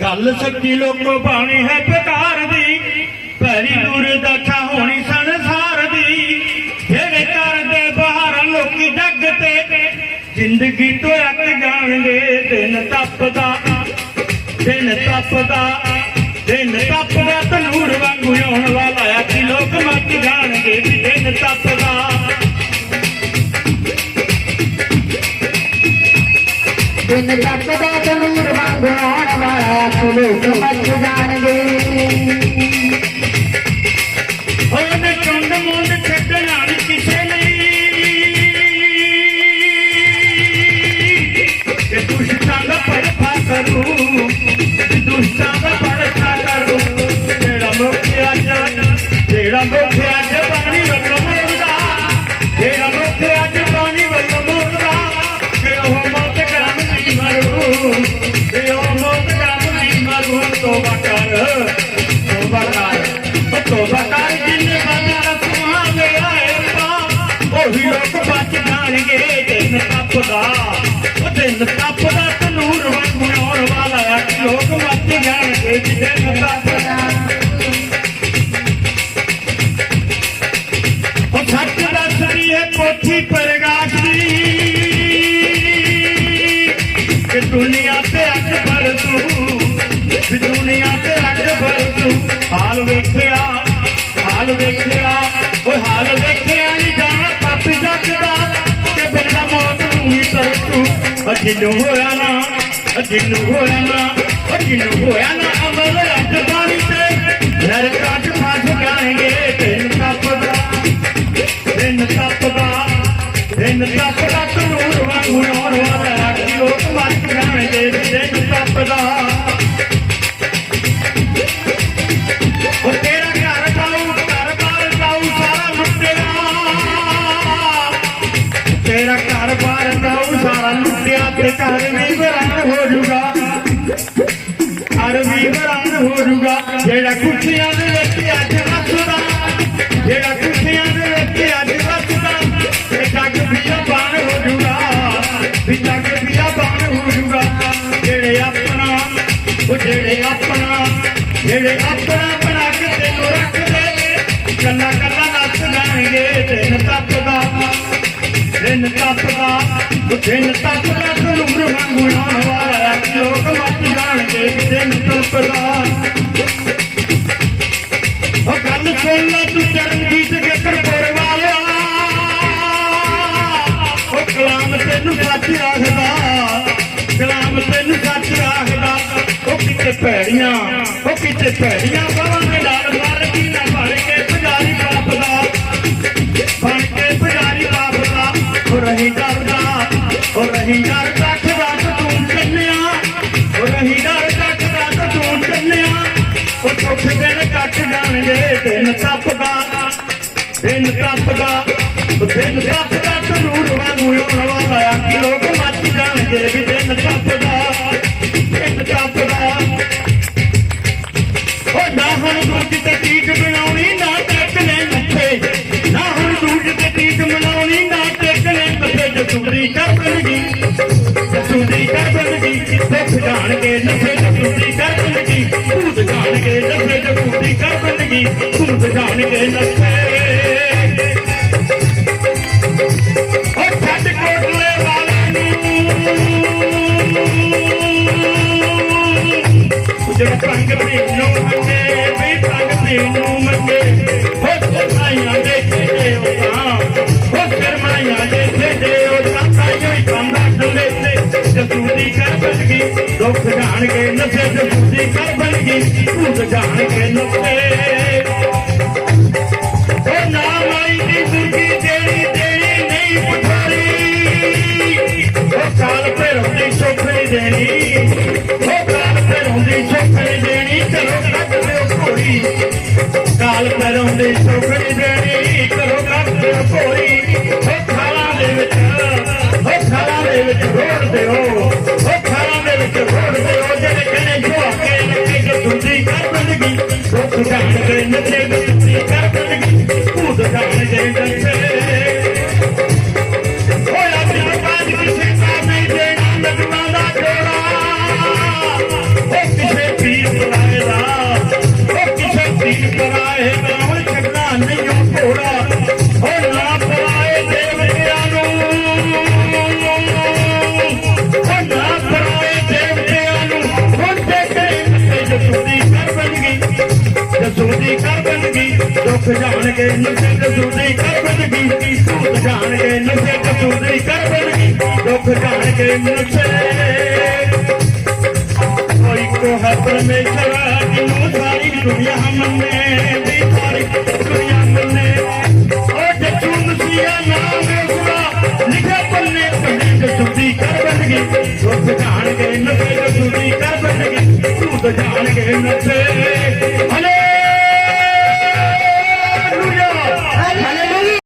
ਗੱਲ ਸੱਚੀ ਲੋਕੋ ਬਾਣੀ ਹੈ ਬਕਾਰ ਦੀ। ਭੈਰੀ ਦੂਰ ਦਾਖਾ ਹੋਣੀ ਸੰਸਾਰ ਦੀ। ਜਿਹੜੇ ਕਰਦੇ ਬਾਹਰ ਲੋਕੀ ਜੱਗ ਤੇ ਜ਼ਿੰਦਗੀ ਤੋਂ ਅੱਕ ਜਾਣਗੇ। ਦਿਨ ਤਪਦਾ ਦਿਨ ਤਪਦਾ ਦਿਨ ਤਪਦਾ ਤਨੂਰ ਵਾਂਗੂ ਆਉਣ ਵਾਲਾ ਆ ਕਿ ਲੋਕ ਮੱਕ ਜਾਣਗੇ ਦਿਨ ਤਪਦਾ। ਦਿਨ ਤੱਕਦਾ ਵਾਲਾ ਕਿ ਲੋਕ ਮੱਚ ਜਾਣਗੇ ਉਹਨੇ ਚੁੰਡ ਮੁੰਡ ਛੱਡਣਾ ਨੀ ਕਿਸੇ ਲਈ ਕਿ ਦੁਸ਼ਟਾਂ ਕਿ ਦੁਨੀਆ ਤੇ ਅਕਬਰ ਤੂੰ। ਵੀ ਦੁਨੀਆ ਤੇ ਅਕਬਰ ਤੂੰ। ਹਾਲ ਵੇਖਿਆ ਹਾਲ ਵੇਖਿਆ, ਓਏ ਹਾਲ ਵੇਖਿਆ ਨਹੀਂ ਜਾਣਾ ਪਾਪੀ ਜੱਗਦਾ ਕਿ ਬੰਦਾ ਮੌਤ ਨੂੰ ਹੀ ਤਰਸੂ। ਅਜਿਨੂੰ ਹੋਇਆ ਨਾ ਅਜਿਨੂੰ ਹੋਇਆ ਨਾ ਅਜਿਨੂੰ ਹੋਇਆ ਨਾ ਅਮਲ ਰੱਜ ਬਾਣੀ ਤੇ। ਨਰਕਾਂ ਤੇ ਘਰ ਵੀ ਬਰਾਨ ਹੋ ਜੂਗਾ ਘਰ ਵੀ ਬਰਾਨ ਹੋ ਜੂਗਾ ਜਿਹੜਾ ਕੁੱਤਿਆਂ ਦੇ ਵਿੱਚ ਅੱਜ ਵਸਦਾ ਜਿਹੜਾ ਕੁੱਤਿਆਂ ਦੇ ਵਿੱਚ ਅੱਜ ਵਸਦਾ ਤੇ ਜੱਗ ਵੀ ਬਾਣ ਹੋ ਜੂਗਾ ਵੀ ਜੱਗ ਵੀ ਬਾਣ ਹੋ ਜੂਗਾ ਜਿਹੜੇ ਆਪਣਾ, ਉਹ ਜਿਹੜੇ ਆਪਣਾ ਜਿਹੜੇ ਆਪਣਾ ਬਣਾ ਕੇ ਤੈਨੂੰ ਰੱਖਦੇ ਕੱਲਾ ਕੱਲਾ ਨੱਚ ਜਾਣਗੇ ਦਿਨ ਤੱਕਦਾ ਦਿਨ ਤੱਕਦਾ ਦਿਨ ਤੱਕਦਾ ਤਨੂਰ ਵਾਂਗੂ ਆਉਣ ਵਾਲਾ ਲੋਕ ਮੱਚ ਜਾਣਗੇ ਦਿਨ ਤੱਕਦਾ ਉਹ ਗੱਲ ਸੁਣ ਲੈ ਤੂੰ ਚਰਨਜੀਤ ਜੱਕਰਪੁਰ ਵਾਲਿਆ। ਉਹ ਕਲਾਮ ਤੈਨੂੰ ਸੱਚ ਆਖਦਾ। ਕਲਾਮ ਤੈਨੂੰ ਸੱਚ ਆਖਦਾ। ਉਹ ਕਿਤੇ ਭੈੜੀਆਂ, ਉਹ ਕਿਤੇ ਭੈੜੀਆਂ ਬਾਵਾਂ ਦੇ ਨਾਲ ਉਹ ਰਹੀ ਡਰਦਾ ਖਦਾ ਤੂੰ ਕੰਨਿਆ। ਉਹ ਰਹੀ ਡਰਦਾ ਖਦਾ ਤੂੰ ਕੰਨਿਆ। ਉਹ ਚੁੱਕ ਦਿਨ ਕੱਟ ਜਾਣਗੇ, ਦਿਨ ਤੱਪਦਾ ਦਿਨ ਤੱਪਦਾ ਉਹ ਦਿਨ ਤੱਪਦਾ ਤਨੂਰ ਵਾਂਗੂ ਆਉਣ ਵਾਲਾ ਆ ਕਿ ਬਣਗੀ ਜਸੂਰੀ ਕਰ ਬਣਗੀ ਸਿੱਖ ਜਾਣ ਨਫੇ ਜਸੂਰੀ ਕਰ ਬਣਗੀ ਭੂਤ ਜਾਣ ਕੇ ਨਫੇ ਜਸੂਰੀ ਕਰ ਬਣਗੀ ਭੂਤ ਜਾਣ ਨਫੇ ਉਹ ਛੱਡ ਕੋਟਲੇ ਨੂੰ। ਜਿਹੜਾ ਵੀ ਪੰਗ ਪੀਣੋਂ ਮੰਗੇ। ਹੋ ਕਰ ਦੁੱਖ ਜਾਣ ਕੇ ਨਸੇ ਜਸੂਦੀ ਕਰ ਬਲਗੀ ਭੂਤ ਜਾਣ ਕੇ ਨਸੇ ਉਹ ਨਾ ਮਾਈ ਦੀ ਦੁਰਗੀ ਜਿਹੜੀ ਦੇਣੀ ਨਹੀਂ ਪਠਾਰੀ ਉਹ ਕਾਲ ਭੈਰੋਂ ਦੀ ਸੋਖਣੀ ਦੇਣੀ ਉਹ ਕਾਲ ਭੈਰੋਂ ਦੀ ਸੋਖਣੀ ਦੇਣੀ ਚਲੋ ਕੱਢ ਦਿਓ ਘੋੜੀ। ਕਾਲ ਭੈਰੋਂ ਦੀ ਸੋਖਣੀ ਦੇਣੀ ਚਲੋ ਕੱਢ ਦਿਓ ਘੋੜੀ। ਦੁੱਖ ਜਾਣ ਕੇ ਜ਼ਿੰਦਗੀ ਦੁੱਖ ਜਾਣਗੇ ਨਿਸੇ ਕਸੂਰੀ ਕਰਬਨਗੀ ਦੀ ਸੂਤ ਜਾਣਗੇ ਨਿਸੇ ਕਸੂਰੀ ਕਰਬਨਗੀ ਦੁੱਖ ਜਾਣਗੇ ਨਿਸੇ ਕੋਈ ਕੋ ਹੈ ਪਰਮੇਸ਼ਰਾ ਦੀ ਸਾਰੀ ਦੁਨੀਆ ਮੰਨੇ, ਦੀ ਸਾਰੀ ਦੁਨੀਆ ਮੰਨੇ। ਓ ਜੱਜੂ ਮਸੀਹਾ ਨਾਮ ਦੇ ਸੁਰਾ ਨਿਗਾ ਪੱਲੇ ਪੜੀ ਕਸੂਰੀ ਕਰਬਨਗੀ ਦੁੱਖ ਜਾਣਗੇ ਨਿਸੇ ਕਸੂਰੀ ਕਰਬਨਗੀ ਸੂਤ ਜਾਣਗੇ।